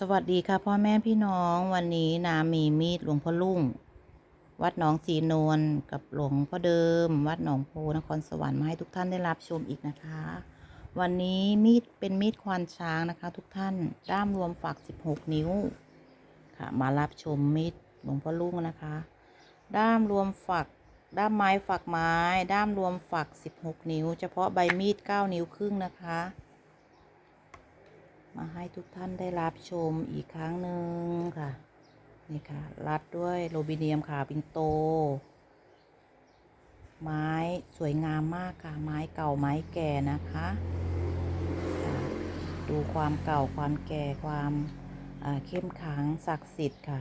สวัสดีค่ะพ่อแม่พี่น้องวันนี้นามีมีดหลวงพ่อลุ่ง วัดหนองสีนวลกับหลวงพ่อเดิม วัดหนองโพนครสวรรค์มาให้ทุกท่านได้รับชมอีกนะคะ วันนี้มีดเป็นมีดควานช้างนะคะ ทุกท่านด้ามรวมฝัก 16 นิ้วค่ะ มารับชมมีดหลวงพ่อลุ่งนะคะ ด้ามรวมฝัก ด้ามไม้ฝักไม้ ด้ามรวมฝัก 16 นิ้ว เฉพาะใบมีด 9 นิ้วครึ่งนะคะ มาให้ทุกท่านได้รับชมอีกครั้งหนึ่งค่ะ นี่ค่ะ รัดด้วยโลบิเนียมขาปิงโต ไม้สวยงามมากค่ะ ไม้เก่าไม้แก่นะคะ ดูความเก่าความแก่ความเข้มขลังศักดิ์สิทธิ์ค่ะ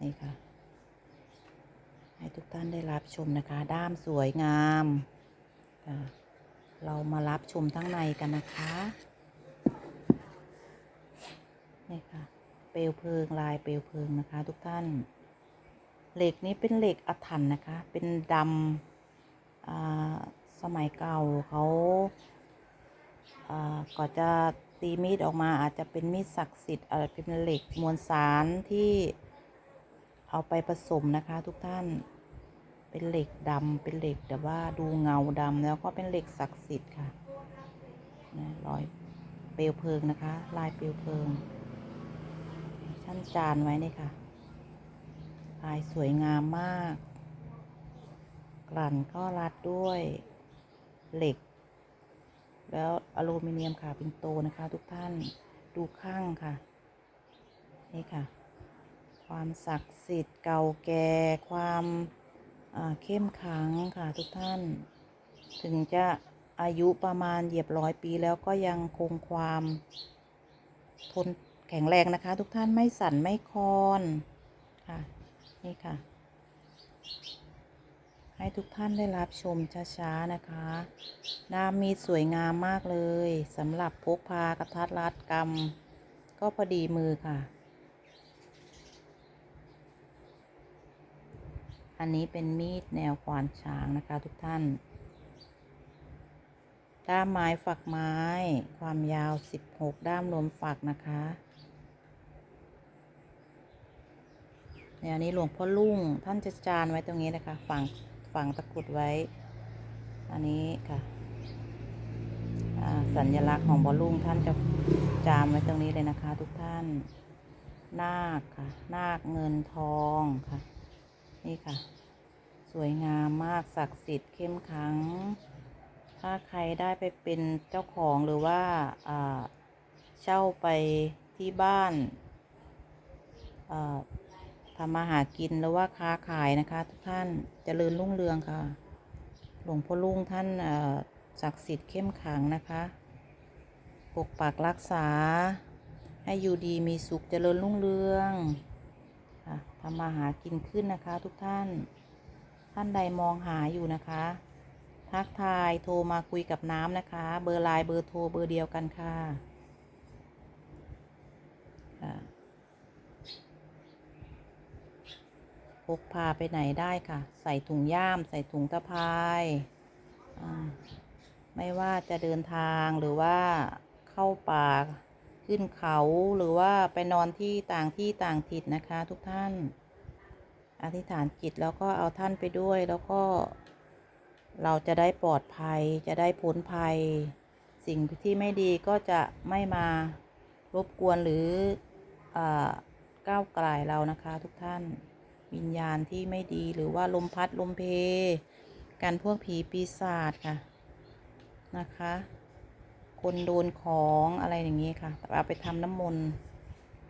นี่ค่ะ ให้ทุกท่านได้รับชมนะคะ ด้ามสวยงามค่ะเรามารับชมทั้งในกันนะคะ นี่ค่ะ เปลวเพลิงลายเปลวเพลิงนะคะ ทุกท่าน เหล็กนี้เป็นเหล็กอัถรรพ์นะคะ เป็นดำสมัยเก่าเขาาก่อนจะตีมีดออกมาอาจจะเป็นมีดศักดิ์สิทธิ์อะไรเป็นเหล็กมวลสารที่เอาไปผสมนะคะ ทุกท่านเป็นเหล็กดำเป็นเหล็กแต่ว่าดูเงาดำแล้วก็เป็นเหล็กศักดิ์สิทธิ์ค่ะนะรอยเปลวเพลิงนะคะ ลายเปลวเพลิง ท่านจานไว้นี่ค่ะลายสวยงามมาก กลั่นก็รัดด้วยเหล็ก แล้วอลูมิเนียมค่ะปินโตนะคะ ทุกท่านดูข้างค่ะ นี่ค่ะ ความศักดิ์สิทธิ์เก่าแก่ ความาเข้มขังค่ะทุกท่าน ถึงจะอายุประมาณเหยียบร้อยปีแล้วก็ยังคงความทน แข็งแรงนะคะ ทุกท่านไม่สั่นไม่คลอนค่ะนี่ค่ะ ให้ทุกท่านได้รับชมช้าๆนะคะด้ามมีดสวยงามมากเลยสำหรับพกพากระทัดรัดกำก็พอดีมือค่ะ อันนี้เป็นมีดแนวควานช้างนะคะทุกท่านด้ามไม้ฝักไม้ ความยาว 16 ด้ามรวมฝักนะคะ เนี่ยอันนี้หลวงพ่อลุ่งท่านจะจานไว้ตรงนี้นะคะ ฝังฝังตะกรุดไว้ อันนี้ค่ะสัญลักษณ์ของพ่อลุ่งท่านจะจามไว้ตรงนี้เลยนะคะ ทุกท่าน นาคค่ะ นาคเงินทองค่ะ นี่ค่ะ สวยงามมากศักดิ์สิทธิ์เข้มขัง ถ้าใครได้ไปเป็นเจ้าของหรือว่าอ่าเช่าไปที่บ้านอ่า ทำมาหากินหรือว่าค้าขายนะคะ ทุกท่านเจริญรุ่งเรืองค่ะ หลวงพ่อลุงท่านศักดิ์สิทธิ์เข้มขังนะคะ ปกปักรักษา ให้อยู่ดีมีสุขเจริญรุ่งเรืองค่ะทำมาหากินขึ้นนะคะ ทุกท่าน ท่านใดมองหาอยู่นะคะ ทักทายโทรมาคุยกับน้ำนะคะ เบอร์ไลน์เบอร์โทรเบอร์เดียวกันค่ะค่ะ พกพาไปไหนได้ค่ะ ใส่ถุงย่าม ใส่ถุงตะพายไม่ว่าจะเดินทางหรือว่าเข้าป่าขึ้นเขาหรือว่าไปนอนที่ต่างที่ต่างถิ่นนะคะ ทุกท่าน อธิษฐานจิตแล้วก็เอาท่านไปด้วยแล้วก็ เราจะได้ปลอดภัยจะได้พ้นภัย สิ่งที่ไม่ดีก็จะไม่มารบกวนหรืออก้าวไกลเรานะคะ ทุกท่าน วิญญาณที่ไม่ดีหรือว่าลมพัดลมเพ กันพวกผีปีศาจค่ะนะคะ คนโดนของอะไรอย่างนี้ค่ะเอาไปทำน้ำมนต์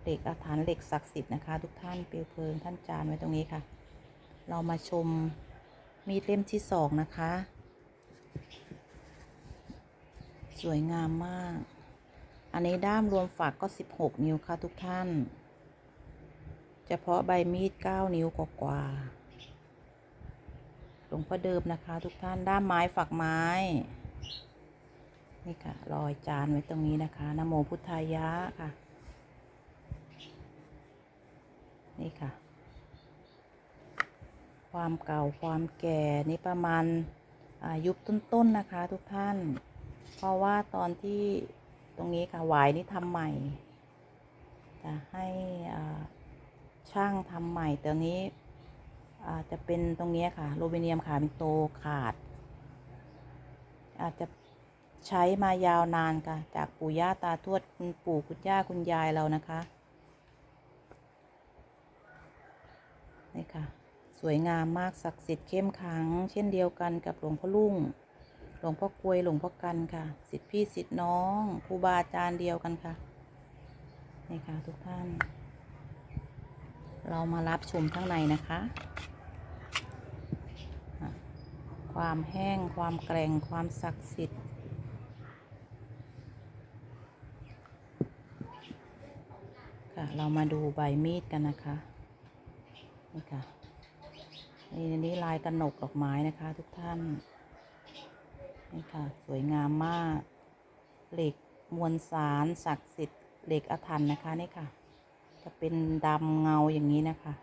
เหล็กอาถรรพ์เหล็กศักดิ์สิทธิ์นะคะ ทุกท่านเปลวเพลิงท่านจานไว้ตรงนี้ค่ะ เรามาชมมีดเล่มที่สองนะคะ สวยงามมาก อันนี้ด้ามรวมฝักก็ 16 นิ้วค่ะทุกท่าน เฉพาะใบมีด 9 นิ้วกว่าหลวงพ่อเดิมนะคะ ทุกท่านด้ามไม้ฝักไม้ นี่ค่ะรอยจานไว้ตรงนี้นะคะนโมพุทธายะค่ะ นี่ค่ะ ความเก่าความแก่นี่ประมาณอายุต้นๆนะคะ ทุกท่าน เพราะว่าตอนที่ตรงนี้ค่ะหวายนี่ทำใหม่จะให้อ่า ช่างทำใหม่แต่นี้อาจจะเป็นตรงนี้ค่ะโลเบเนียมขาเป็นโตขาด อาจจะใช้มายาวนานค่ะ จากปู่ย่าตาทวดคุณปู่คุณย่าคุณยายเรานะคะนี่ค่ะ สวยงามมากศักดิ์สิทธิ์เข้มขัง เช่นเดียวกันกับหลวงพ่อลุ่งหลวงพ่อกลวยหลวงพ่อกันค่ะสิทธิพี่สิทธิน้องครูบาอาจารย์เดียวกันค่ะนี่ค่ะทุกท่าน เรามารับชมข้างในนะคะ ความแห้งความแกร่งความศักดิ์สิทธิ์ค่ะเรามาดูใบมีดกันนะคะ นี่ค่ะนี่นี่ลายกระหนกดอกไม้นะคะทุกท่าน นี่ค่ะ สวยงามมาก เหล็กมวลสารศักดิ์สิทธิ์เหล็กอาถรรพ์นะคะนี่ค่ะ จะเป็นดำเงาอย่างนี้นะคะ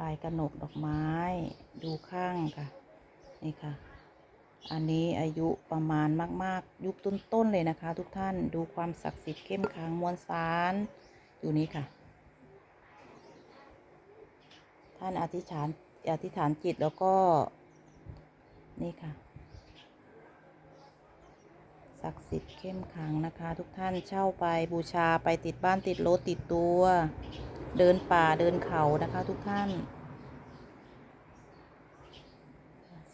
ลายกระหนกดอกไม้ดูข้างค่ะนี่ค่ะ อันนี้อายุประมาณมาก ๆ ยุคต้น ๆ เลยนะคะ ทุกท่านดูความศักดิ์สิทธิ์เข้มขังมวลสารอยู่นี้ค่ะ ท่านอธิษฐานอธิษฐานจิตแล้วก็นี่ค่ะ ศักดิ์สิทธิ์เข้มขังนะคะ ทุกท่านเช่าไปบูชาไปติดบ้านติดรถติดตัว เดินป่าเดินเขานะคะ ทุกท่าน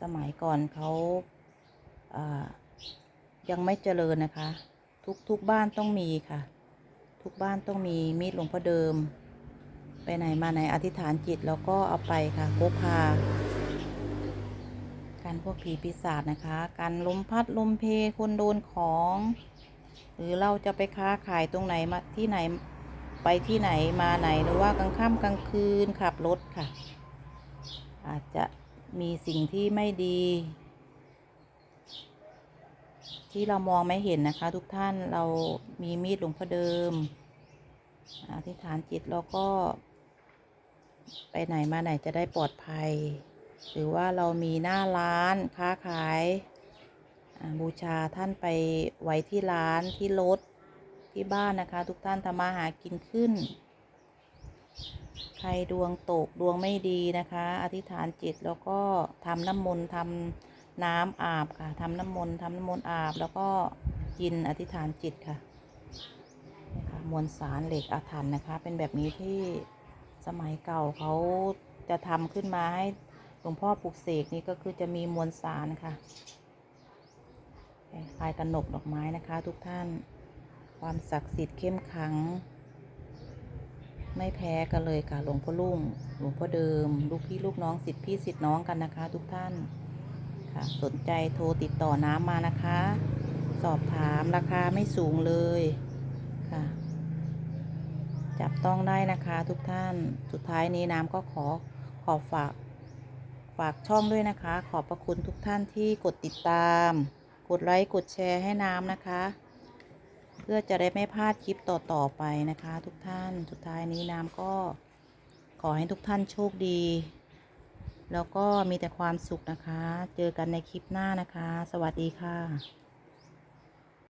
สมัยก่อนเขาายังไม่เจริญนะคะ ทุกทุกบ้านต้องมีค่ะ ทุกบ้านต้องมีมีดหลวงพ่อเดิม ไปไหนมาไหนอธิษฐานจิตแล้วก็เอาไปค่ะพกพา การพวกผีปีศาจนะคะการลมพัดลมเพคนโดนของ หรือเราจะไปค้าขายตรงไหนมาที่ไหนไปที่ไหนมาไหนหรือว่ากลางค่ำกลางคืนขับรถค่ะ อาจจะมีสิ่งที่ไม่ดี ที่เรามองไม่เห็นนะคะ ทุกท่านเรามีมีดหลวงพ่อเดิมอธิษฐานจิตแล้วก็ ไปไหนมาไหนจะได้ปลอดภัย หรือว่าเรามีหน้าร้านค้าขายบูชาท่านไปไว้ที่ร้านที่รถที่บ้านนะคะ ทุกท่านทำมาหากินขึ้น ใครดวงตกดวงไม่ดีนะคะ อธิษฐานจิตแล้วก็ทำน้ำมนต์ทำน้ำอาบค่ะทำน้ำมนต์ทำน้ำมนต์อาบ แล้วก็กินอธิษฐานจิตค่ะนี่ค่ะมวลสารเหล็กอาถรรพ์นะคะ เป็นแบบนี้ที่สมัยเก่าเขาจะทำขึ้นมาให้ หลวงพ่อปลุกเสกนี่ก็คือจะมีมวลสารค่ะลายกระหนกดอกไม้นะคะ ทุกท่าน ความศักดิ์สิทธิ์เข้มขัง ไม่แพ้กันเลยค่ะ หลวงพ่อลุ่ง หลวงพ่อเดิม ลูกพี่ลูกน้องสิทธิพี่สิทธิน้องกันนะคะ ทุกท่านค่ะสนใจโทรติดต่อน้ำมานะคะ สอบถามราคาไม่สูงเลยค่ะ จับต้องได้นะคะทุกท่าน สุดท้ายนี้น้ำก็ขอขอฝาก ฝากช่องด้วยนะคะ ขอบพระคุณทุกท่านที่กดติดตาม กดไลค์ กดแชร์ให้น้ำนะคะ เพื่อจะได้ไม่พลาดคลิปต่อๆไปนะคะ ทุกท่าน สุดท้ายนี้น้ำก็ขอให้ทุกท่านโชคดี แล้วก็มีแต่ความสุขนะคะ เจอกันในคลิปหน้านะคะ สวัสดีค่ะ